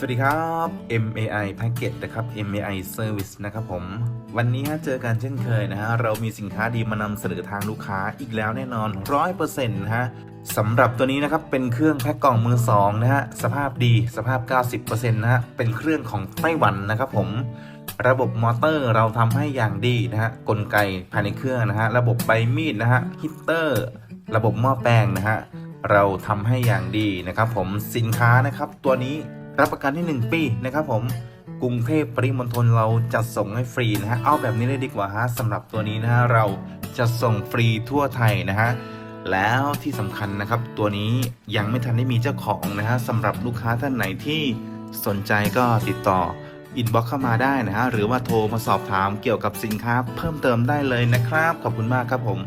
สวัสดีครับ MAI Package นะครับ MAI Service นะครับผม วันนี้ฮะเจอกันเช่นเคยนะฮะ เรามีสินค้าดีมานำเสนอทางลูกค้าอีกแล้วแน่นอน 100%นะฮะสำหรับตัวนี้นะครับ เป็นเครื่องแพ็คกล่องมือสองนะฮะ สภาพดีสภาพ 90%นะฮะ เป็นเครื่องของไต้หวันนะครับผม ระบบมอเตอร์เราทำให้อย่างดีนะฮะ กลไกภายในเครื่องนะฮะ ระบบใบมีดนะฮะฮิตเตอร์ ระบบหม้อแปลงนะฮะ เราทำให้อย่างดีนะครับผม สินค้านะครับตัวนี้ รับประกันที่ 1 ปีนะครับผมกรุงเทพปริมณฑลเราจัดส่งให้ฟรีนะฮะเอาแบบนี้เลยดีกว่าฮะสำหรับตัวนี้นะฮะเราจะส่งฟรีทั่วไทยนะฮะแล้วที่สำคัญนะครับ ตัวนี้ยังไม่ทันได้มีเจ้าของนะฮะสำหรับลูกค้าท่านไหนที่สนใจก็ติดต่ออินบ็อกเข้ามาได้นะฮะหรือว่าโทรมาสอบถามเกี่ยวกับสินค้าเพิ่มเติมได้เลยนะครับ ขอบคุณมากครับผม